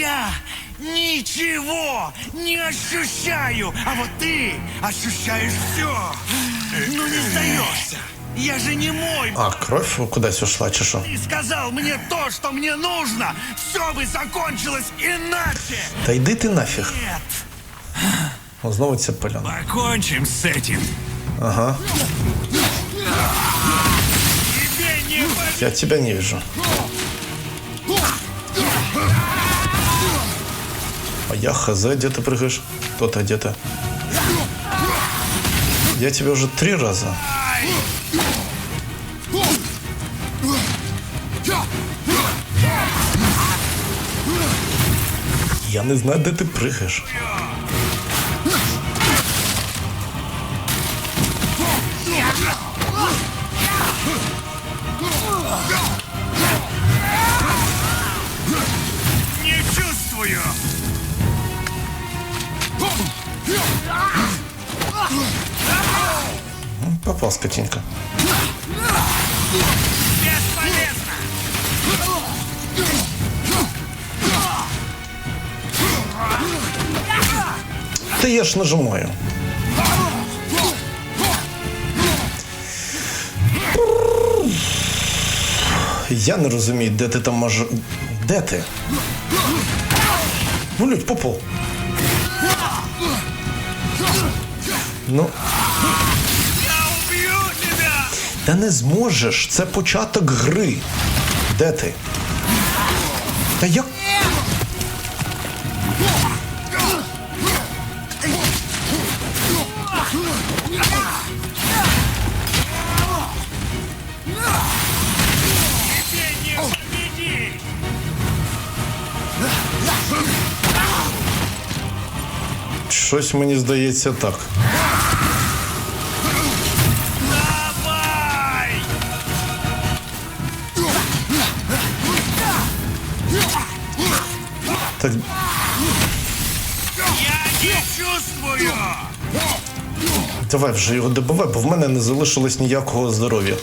Я ничего не ощущаю, а вот ты ощущаешь все. Ну не сдаешься. Я же не мой. А, кров кудись ушла, чи що? Ты сказал мне то, что мне нужно. Все бы закончилось иначе. Та йди ти нафіг. Нет. О, знову ця поляна. Покончим с этим. Ага. Я тебя не вижу. А я хз, где ты прыгаешь? Кто-то где то Я тебя уже три раза. Я не знаю, де ти пригаєш. Не чувствую. Попал, скотинка. Бесполезно. Я ж нажимаю. Я не розумію, де ти там маж... Де ти? Ну, людь, Ну, Я убью тебя. та не зможеш. Це початок гри. Де ти? Та як? Тебе. Щось мені здається так. Так Я не чувствую. давай вже його добивай, бо в мене не залишилось ніякого здоров'я.